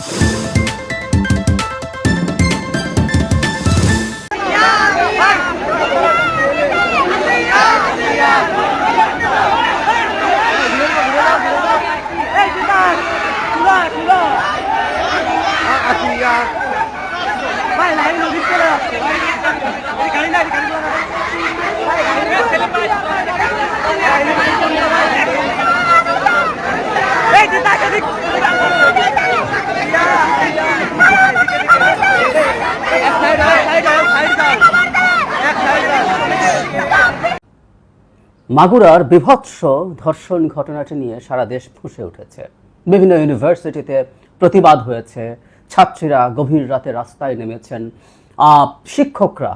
Hey, did that? মাগুরার বিভৎস ধর্ষণ ঘটনাটি নিয়ে সারা দেশ ফুঁসে উঠেছে। বিভিন্ন ইউনিভার্সিটিতে প্রতিবাদ হয়েছে। ছাত্রীরা গভীর রাতে রাস্তায় নেমেছেন। শিক্ষকরা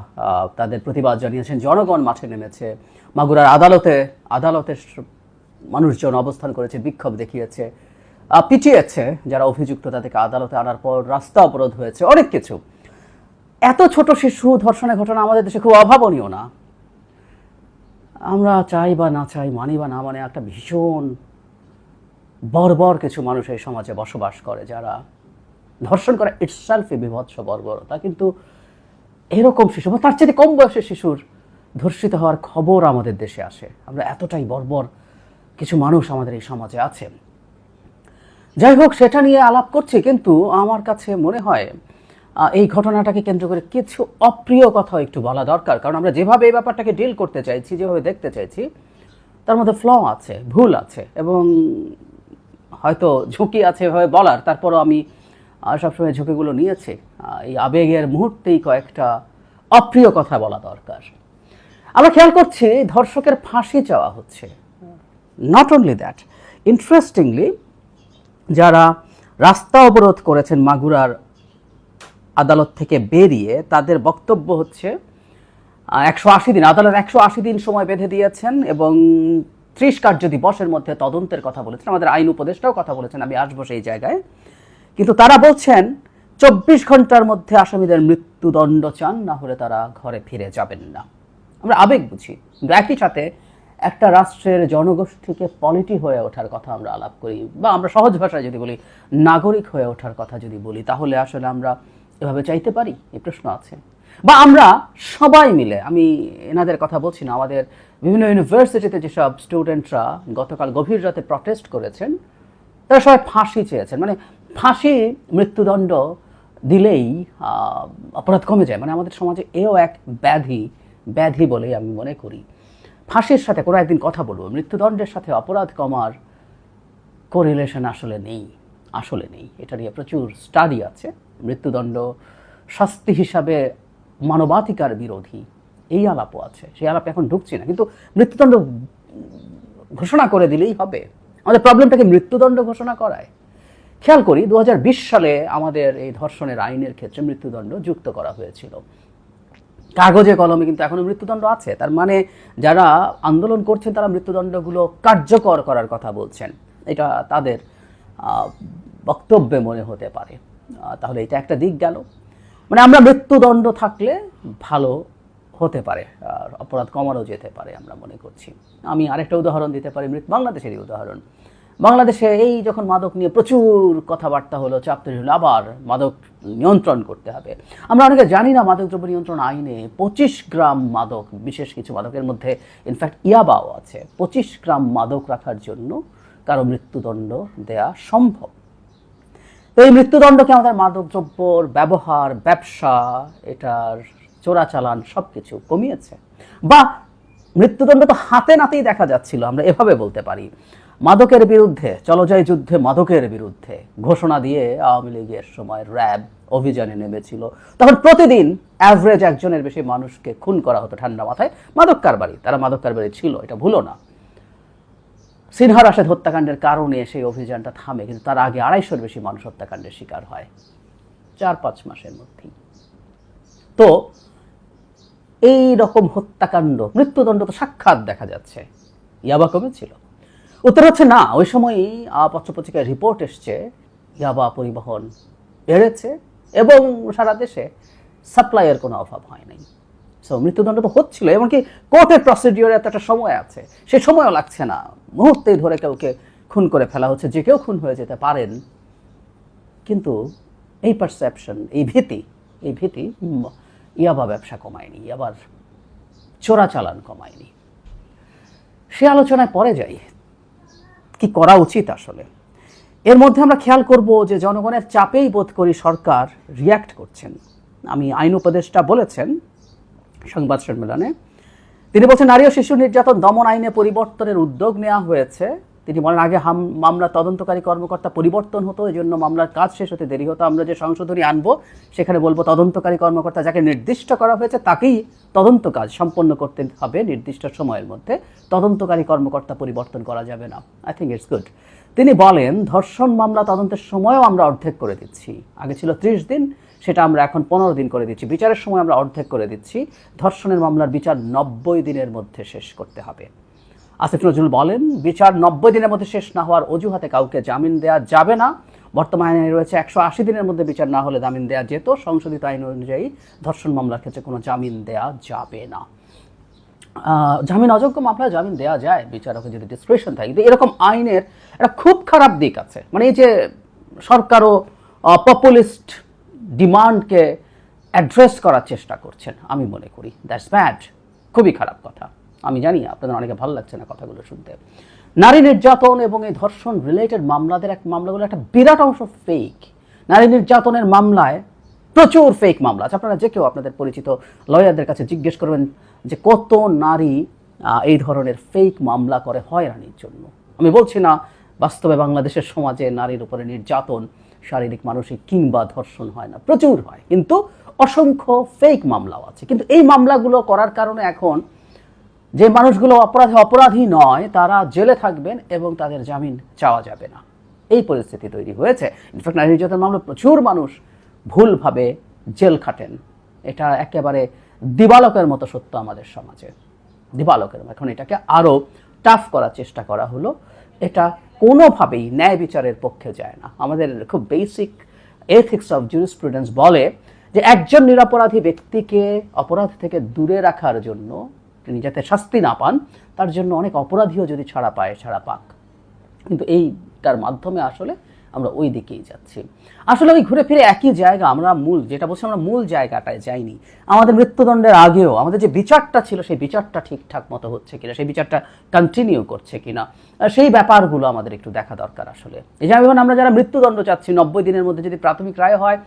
তাদের প্রতিবাদ জানিয়েছেন। জনগণ মাঠে নেমেছে। মাগুরার আদালতে, আদালতের মানুষজন অবস্থান করেছে, বিক্ষোভ দেখিয়েছে পিটিয়েছে। যারা অভিযুক্ত, তাদেরকে আদালতে আনার পর রাস্তা অবরোধ হয়েছে। অনেক কিছু। এত ছোট শিশু ধর্ষণের ঘটনা আমাদের দেশে খুব অভাবনীয় না। আমরা চাই বা না চাই, মানি বা না মানে একটা ভীষণ বর্বর কিছু মানুষ এই সমাজে বসবাস করে যারা ধর্ষণ করা ইটসেলফই বিভৎস বর্বরতা কিন্তু এরকম শিশু বা তার চেয়ে কম বয়সের শিশুর ধর্ষিত হওয়ার খবর আমাদের দেশে আসে। আমরা এতটাই বর্বর কিছু মানুষ আমাদের এই সমাজে আছে। যাই হোক, সেটা নিয়ে আলাপ করছি, কিন্তু আমার কাছে মনে হয় এই ঘটনাটাকে কেন্দ্র করে কিছু অপ্রিয় কথা একটু বলা দরকার। কারণ আমরা যেভাবে এই ব্যাপারটাকে ডিল করতে চাইছি, যেভাবে দেখতে চাইছি, তার মধ্যে ফ্ল আছে, ভুল আছে এবং হয়তো ঝুঁকি আছে এভাবে বলার। তারপরও আমি সবসময় ঝুঁকিগুলো নিয়েছি। এই আবেগের মুহূর্তেই কয়েকটা অপ্রিয় কথা বলা দরকার। আমরা খেয়াল করছি, ধর্ষকের ফাঁসি চাওয়া হচ্ছে। নট অনলি দ্যাট ইন্টারেস্টিংলি যারা রাস্তা অবরোধ করেছেন মাগুরার আদালত থেকে বেরিয়ে তাদের বক্তব্য হচ্ছে একশো আশি দিন, আদালত একশো আশি দিন সময় বেঁধে দিয়েছেন এবং ত্রিশ কার্য দিবসের মধ্যে তদন্তের কথা বলেছেন। আমাদের আইন উপদেষ্টাও কথা বলেছেন, আমি আসব সেই জায়গায়। কিন্তু তারা বলছেন, চব্বিশ ঘণ্টার মধ্যে আসামিদের মৃত্যুদণ্ড চান, না হলে তারা ঘরে ফিরে যাবেন না। আমরা আবেগ বুঝি একই সাথে একটা রাষ্ট্রের জনগোষ্ঠীকে পলিটি হয়ে ওঠার কথা আমরা আলাপ করি, বা আমরা সহজ ভাষায় যদি বলি, নাগরিক হয়ে ওঠার কথা যদি বলি, তাহলে আসলে আমরা এভাবে চাইতে পারি? এই প্রশ্ন আছে। বা আমরা সবাই মিলে, আমি এনাদের কথা বলছি না, আমাদের বিভিন্ন ইউনিভার্সিটিতে যেসব স্টুডেন্টরা গতকাল গভীর রাতে প্রটেস্ট করেছেন, তারা সবাই ফাঁসি চেয়েছেন। মানে ফাঁসি মৃত্যুদণ্ড দিলেই অপরাধ কমে যায়। মানে আমাদের সমাজে এও এক ব্যাধি ব্যাধি বলেই আমি মনে করি। ফাঁসির সাথে কোনো একদিন কথা বলব, মৃত্যুদণ্ডের সাথে অপরাধ কমার কোরিলেশন আসলে নেই। আসলে নেই। এটা নিয়ে প্রচুর স্টাডি আছে। মৃত্যুদণ্ড শাস্তি হিসাবে মানবাধিকার বিরোধী এই আলাপও আছে। সেই আলাপে এখন ঢুকছি না। কিন্তু মৃত্যুদণ্ড ঘোষণা করে দিলেই হবে। আমাদের প্রবলেমটাকে মৃত্যুদণ্ড ঘোষণা করায়। খেয়াল করি দু হাজার বিশ সালে আমাদের এই ধর্ষণের আইনের ক্ষেত্রে মৃত্যুদণ্ড যুক্ত করা হয়েছিল। কাগজে কলমে কিন্তু এখনও মৃত্যুদণ্ড আছে। তার মানে যারা আন্দোলন করছেন, তারা মৃত্যুদণ্ডগুলো কার্যকর করার কথা বলছেন। এটা তাদের বক্তব্যে মনে হতে পারে। তাহলে এটা একটা দিক গেল। মানে আমরা মৃত্যুদণ্ড থাকলে ভালো হতে পারে অপরাধ কমানো যেতে পারে আমরা মনে করছি। আমি আরেকটা উদাহরণ দিতে পারি, মৃত বাংলাদেশেরই উদাহরণ। বাংলাদেশে এই যখন মাদক নিয়ে প্রচুর কথাবার্তা হলো, চাপ তৈরি হলো, আবার মাদক নিয়ন্ত্রণ করতে হবে। আমরা অনেকে জানি না মাদক দ্রব্য নিয়ন্ত্রণ আইনে পঁচিশ গ্রাম মাদক, বিশেষ কিছু মাদকের মধ্যে ইনফ্যাক্ট ইয়াবাও আছে। পঁচিশ গ্রাম মাদক রাখার জন্য কারও মৃত্যুদণ্ড দেয়া সম্ভব। তো এই মৃত্যুদণ্ডকে আমাদের মাদকদ্রব্যর ব্যবহার, ব্যবসা, এটার চোরাচালান সব কিছু কমিয়েছে? বা মৃত্যুদণ্ড তো হাতে নাতেই দেখা যাচ্ছিল, আমরা এভাবে বলতে পারি। মাদকের বিরুদ্ধে চলজয় যুদ্ধে মাদকের বিরুদ্ধে ঘোষণা দিয়ে আওয়ামী লীগের সময় র্যাব অভিযানে নেমেছিল। তখন প্রতিদিন অ্যাভারেজ একজনের বেশি মানুষকে খুন করা হতো ঠান্ডা মাথায়। মাদক কারবারি, তারা মাদক কারবারি ছিল, এটা ভুলো না। সিনহা রাশেদ হত্যাকাণ্ডের কারণে সেই অভিযানটা থামে, কিন্তু তার আগে আড়াইশোর বেশি মানুষ হত্যাকাণ্ডের শিকার হয়, চার পাঁচ মাসের মধ্যেই। তো, এই রকম হত্যাকাণ্ড, মৃত্যুদণ্ড তো সাক্ষাৎ দেখা যাচ্ছে ইয়াবা কমে ছিল। উত্তর হচ্ছে না, ওই সময়ই পত্রপত্রিকায় রিপোর্ট এসছে, ইয়াবা পরিবহন বেড়েছে এবং সারা দেশে সাপ্লাইয়ের কোনো অভাব হয় নাই। সো মৃত্যুদণ্ড তো হচ্ছিল, এমনকি কোর্টের প্রসিডিওরে এত একটা সময় আছে। সে সময়ও লাগছে না। মুহূর্তেই ধরে কাউকে খুন করে ফেলা হচ্ছে। যে কেউ খুন হয়ে যেতে পারেন, কিন্তু এই পারসেপশন এই ভীতি এই ভীতি ইয়াবা ব্যবসা কমায়নি, ইয়াবার চোরাচালান কমায়নি। সে আলোচনায় পরে যাই, কি করা উচিত আসলে? এর মধ্যে আমরা খেয়াল করব যে জনগণের চাপেই বোধ করি সরকার রিয়্যাক্ট করছেন। আমি আইন উপদেষ্টা বলেছেন সংবাদ সম্মেলনে। তিনি বলছেন, নারী ও শিশু নির্যাতন দমন আইনে পরিবর্তনের উদ্যোগ নেওয়া হয়েছে। তিনি বলেন, আগে মামলা তদন্তকারী কর্মকর্তা পরিবর্তন হতো এই জন্য মামলার কাজ শেষ হতে দেরি হতো। আমরা যে সংশোধনী আনব, সেখানে বলব, তদন্তকারী কর্মকর্তা যাকে নির্দিষ্ট করা হয়েছে, তাকেই তদন্ত কাজ সম্পন্ন করতে হবে নির্দিষ্ট সময়ের মধ্যে। তদন্তকারী কর্মকর্তা পরিবর্তন করা যাবে না। আই থিঙ্ক ইটস গুড তিনি বলেন, ধর্ষণ মামলা তদন্তের সময়ও আমরা অর্ধেক করে দিচ্ছি। আগে ছিল ত্রিশ দিন সেটা আমরা এখন পনেরো দিন করে দিচ্ছি। বিচারের সময় আমরা অর্ধেক করে দিচ্ছি। ধর্ষণের মামলার বিচার নব্বই দিনের মধ্যে শেষ করতে হবে। আসিফ নজরুল বলেন, বিচার নব্বই দিনের মধ্যে শেষ না হওয়ার অজুহাতে কাউকে জামিন দেওয়া যাবে না। বর্তমানে রয়েছে একশো আশি দিনের মধ্যে বিচার না হলে জামিন দেওয়া যেত। সংশোধিত আইন অনুযায়ী ধর্ষণ মামলার ক্ষেত্রে কোনো জামিন দেওয়া যাবে না। জামিন অযোগ্য মামলায় জামিন দেওয়া যায়। বিচারকের যদি ডিসক্রিপশন থাকে। এরকম আইনের একটা খুব খারাপ দিক আছে। মানে এই যে সরকারও পপুলিস্ট ডিমান্ডকে অ্যাড্রেস করার চেষ্টা করছেন, আমি মনে করি। দ্যাটস ব্যাড খুবই খারাপ কথা। আমি জানি, আপনাদের অনেকে ভালো লাগছে না কথাগুলো শুনতে। নারী নির্যাতন এবং এই ধর্ষণ রিলেটেড মামলাদের এক মামলাগুলো একটা বিরাট অংশ ফেক নারী নির্যাতনের মামলায় প্রচুর ফেক মামলা আছে। আপনারা যে কেউ আপনাদের পরিচিত লয়ারদের কাছে জিজ্ঞেস করবেন যে কত নারী এই ধরনের ফেক মামলা করে হয়রানির জন্য। আমি বলছি না, বাস্তবে বাংলাদেশের সমাজে নারীর উপরে নির্যাতন শারীরিক, মানসিক কিংবা ধর্ষণ হয় না। প্রচুর হয়, কিন্তু অসংখ্য ফেক মামলাও আছে। কিন্তু এই মামলাগুলো করার কারণে এখন যে মানুষগুলো অপরাধী অপরাধী নয়, তারা জেলে থাকবেন এবং তাদের জামিন চাওয়া যাবে না। এই পরিস্থিতি তৈরি হয়েছে। ইনফ্যাক্ট নারী নির্যাতন মামলা প্রচুর মানুষ ভুলভাবে জেল খাটেন। এটা একেবারে দিবালকের মতো সত্য আমাদের সমাজে। দিবালকের। এখন এটাকে আরও টাফ করার চেষ্টা করা হলো। এটা কোনোভাবেই ন্যায় বিচারের পক্ষে যায় না। আমাদের খুব বেসিক এথিক্স অফ জুরিসপ্রুডেন্স বলে যে একজন নিরাপরাধী ব্যক্তিকে অপরাধ থেকে দূরে রাখার জন্য তিনি যাতে শাস্তি না পান, তার জন্য অনেক অপরাধীও যদি ছাড়া পায়, ছাড়া পাক। কিন্তু এইটার মাধ্যমে আসলে আমরা ওই দিকেই যাচ্ছি। আসলে ওই ঘুরে ফিরে একই জায়গা, আমরা মূল, যেটা বলছি আমরা মূল জায়গাটায় যাইনি। আমাদের মৃত্যুদণ্ডের আগেও আমাদের যে বিচারটা ছিল, সেই বিচারটা ঠিকঠাক মতো হচ্ছে কিনা, সেই বিচারটা কন্টিনিউ করছে কিনা সেই ব্যাপারগুলো আমাদের একটু দেখা দরকার আসলে। এই যেমন আমরা যারা মৃত্যুদণ্ড চাচ্ছি, নব্বই দিনের মধ্যে যদি প্রাথমিক রায় হয়,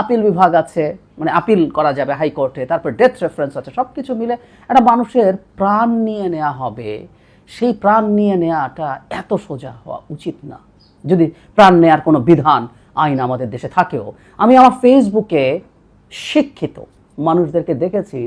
আপিল বিভাগ আছে মানে আপিল করা যাবে হাইকোর্টে, তারপর ডেথ রেফারেন্স আছে সব কিছু মিলে একটা মানুষের প্রাণ নিয়ে নেওয়া হবে। সেই প্রাণ নিয়ে নেওয়াটা এত সোজা হওয়া উচিত না। যদি প্রাণ নেয়ার কোনো বিধান, আইন আমাদের দেশে থাকেও। আমি আমার ফেসবুকে শিক্ষিত মানুষদেরকে দেখেছি